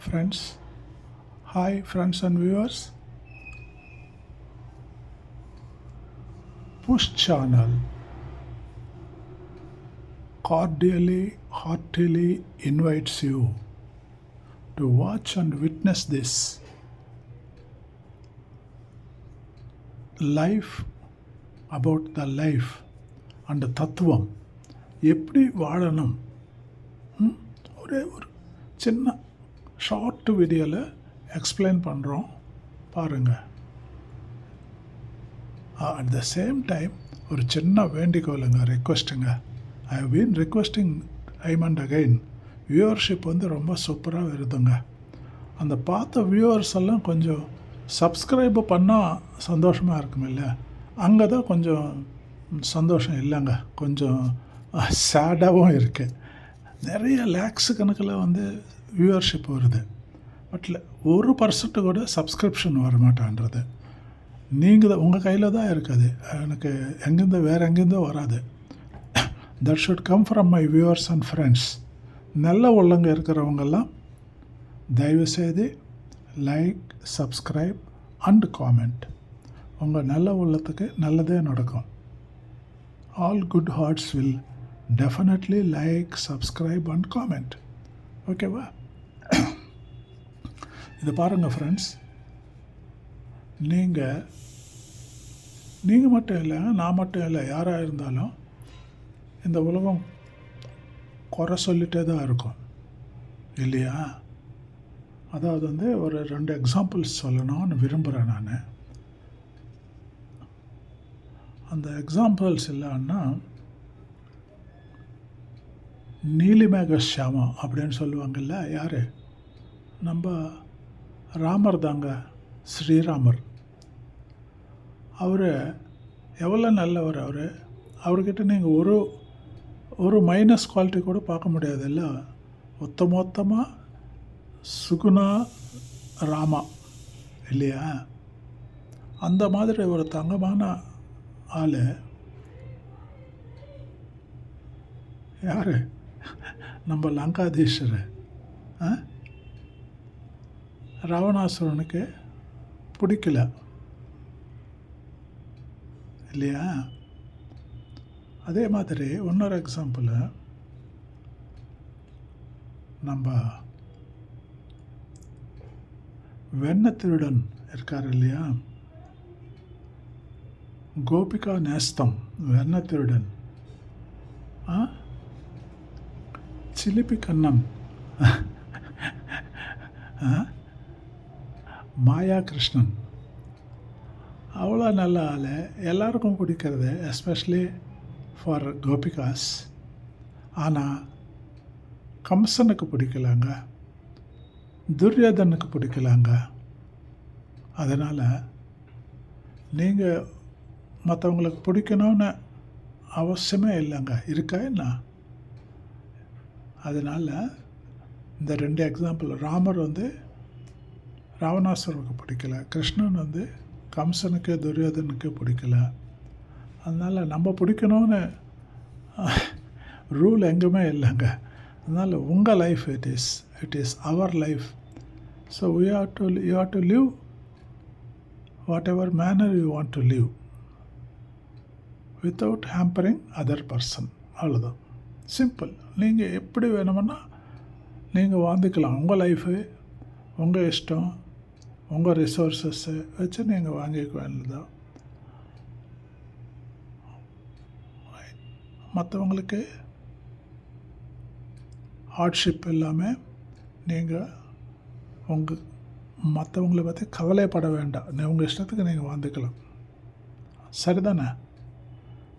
friends. Hi, friends and viewers. Push channel cordially, heartily invites you to watch and witness this life about the life and தத்துவம் எப்படி வாழணும் ம்? ஒரே ஒரு சின்ன ஷார்ட் வீடியோவில் எக்ஸ்பிளைன் பண்ணுறோம் பாருங்கள் அட் த சேம் டைம் ஒரு சின்ன வேண்டிக்கோளுங்க ரெக்வஸ்ட்டுங்க I have been requesting time and again viewership வந்து ரொம்ப சூப்பராக வருதுங்க. அந்த பார்த்த வியூவர்ஸ் எல்லாம் கொஞ்சம் சப்ஸ்கிரைப் பண்ணால் சந்தோஷமாக இருக்கும் இல்லை? அங்கே தான் கொஞ்சம் சந்தோஷம் இல்லைங்க. கொஞ்சம் சேடாகவும் இருக்குது நிறைய லேக்ஸ் கணக்கில் வந்து வியூவர்ஷிப் வருது. பட்ல ஒரு பர்சன்ட்டு கூட சப்ஸ்கிரிப்ஷன் வர மாட்டான்றது நீங்கள் தான் உங்கள் கையில் தான் இருக்குது. எனக்கு எங்கேருந்து வேறு எங்கேருந்தோ வராது. That should come from my viewers and friends நல்ல உள்ளங்க இருக்கிறவங்கெல்லாம் தயவுசெய்து லைக் சப்ஸ்கிரைப் அண்ட் காமெண்ட் உங்கள் நல்ல உள்ளத்துக்கு நல்லதே நடக்கும். All good hearts will definitely like subscribe and comment ஓகேவா இது பாருங்கள் ஃப்ரெண்ட்ஸ் நீங்கள் நீங்கள் மட்டும் இல்லை நான் மட்டும் இல்லை யாராக இருந்தாலும் இந்த உலகம் குறை சொல்லிகிட்டே தான் இருக்கும். இல்லையா? அதாவது வந்து ஒரு ரெண்டு எக்ஸாம்பிள்ஸ் சொல்லணும்னு விரும்புகிறேன் நான். அந்த எக்ஸாம்பிள்ஸ் இல்லைன்னா நீலிமேக ஷியாமா அப்படின்னு சொல்லுவாங்கல்ல யார்? நம்ம ராமர் தாங்க ஸ்ரீராமர். அவர் எவ்வளோ நல்லவர் அவர்? அவர்கிட்ட நீங்கள் ஒரு ஒரு மைனஸ் குவாலிட்டி கூட பார்க்க முடியாதுல்ல? மொத்த மொத்தமாக சுகுணா ராமா இல்லையா? அந்த மாதிரி ஒரு தங்கமான ஆள். யார்? நம்ம லங்காதீஸ்வர் ஆ? ராவணாசுரனுக்கு பிடிக்கல. இல்லையா? அதே மாதிரி இன்னொரு எக்ஸாம்பிள் நம்ம வெண்ண திருடன் இருக்கார் இல்லையா? கோபிகா நேஸ்தம் வெண்ணத்திருடன். ஆ? சிலிப்பி கண்ணன் ஆ? மாயா கிருஷ்ணன் அவ்வளோ நல்ல ஆள். எல்லாருக்கும் பிடிக்கிறது எஸ்பெஷலி ஃபார் கோபிகாஸ். ஆனால் கம்சனுக்கு பிடிக்கலாங்க. துரியோதனுக்கு பிடிக்கலாங்க. அதனால் நீங்கள் மற்றவங்களுக்கு பிடிக்கணும்னு அவசியமே இல்லைங்க. இருக்கா என்ன? அதனால் இந்த ரெண்டு எக்ஸாம்பிள் ராமர் வந்து ராவணாசுரனுக்கு பிடிக்கல. கிருஷ்ணன் வந்து கம்சனுக்கு துரியோதனுக்கு பிடிக்கல. அதனால் நம்ம பிடிக்கணும்னு ரூல் எங்குமே இல்லைங்க. அதனால் உங்கள் life it is it is our life so we have to you have to live whatever manner you want to live without hampering other person அவ்வளோதான் சிம்பிள் நீங்கள் எப்படி வேணுமுன்னா நீங்கள் வாழ்ந்துக்கலாம். உங்கள் லைஃபு உங்கள் இஷ்டம். உங்கள் ரிசோர்ஸஸ்ஸு வச்சு நீங்கள் வாங்கிக்க வேண்டியதான் மற்றவங்களுக்கு ஹார்ட்ஷிப் இல்லாமல் நீங்கள் உங்கள் மற்றவங்களை பற்றி கவலைப்பட வேண்டாம். நீ உங்கள் இஷ்டத்துக்கு நீங்கள் வாழ்ந்துக்கலாம் சரிதானே?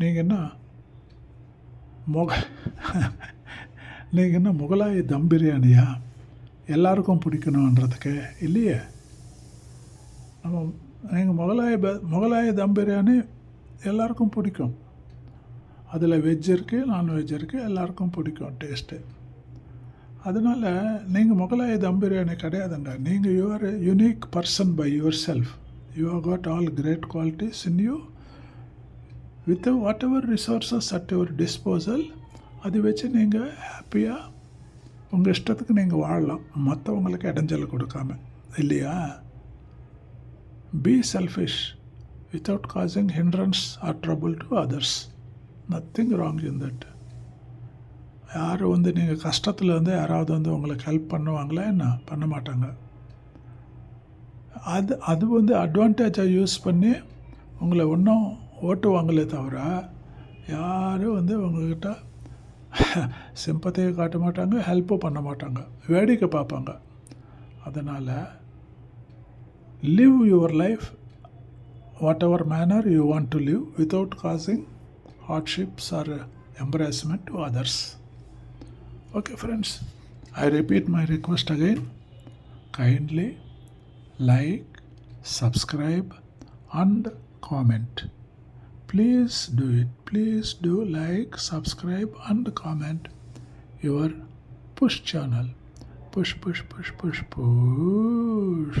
நீங்கள் என்ன முக நீங்கள் என்ன முகலாய தம் பிரியாணியா? எல்லாருக்கும் பிடிக்கணுன்றதுக்கு இல்லையே? நம்ம எங்கள் முகலாய ப முகலாய தம் பிரியாணி எல்லாருக்கும் பிடிக்கும். அதில் வெஜ் இருக்குது நான்வெஜ் இருக்குது எல்லாருக்கும் பிடிக்கும் டேஸ்ட்டு அதனால் நீங்கள் முகலாய தம் பிரியாணி கிடையாதுங்க. நீங்கள் your unique person by yourself you have got all great qualities in you with whatever resources at your disposal அது வச்சு நீங்கள் ஹாப்பியாக உங்கள் இஷ்டத்துக்கு நீங்கள் வாழலாம். மற்றவங்களுக்கு இடைஞ்சல் கொடுக்காம. இல்லையா? Be selfish without causing hindrance or trouble to others nothing wrong in that யார் வந்து நீங்கள் கஷ்டத்தில் வந்து யாராவது வந்து உங்களுக்கு ஹெல்ப் பண்ணுவாங்களா என்ன? பண்ண மாட்டாங்க. அது அது வந்து அட்வான்டேஜாக யூஸ் பண்ணி உங்களை ஒன்றும் ஓட்டுவாங்களே தவிர யாரும் வந்து உங்ககிட்ட சிம்பத்தையை காட்ட மாட்டாங்க ஹெல்ப்பும் பண்ண மாட்டாங்க. வேடிக்கை பார்ப்பாங்க. அதனால் live your life whatever manner you want to live without causing hardships or embarrassment to others. Okay, friends, I repeat my request again kindly like, subscribe, and comment. Please do it. Please do like, subscribe, and comment your push channel. Push, push, push, push, push.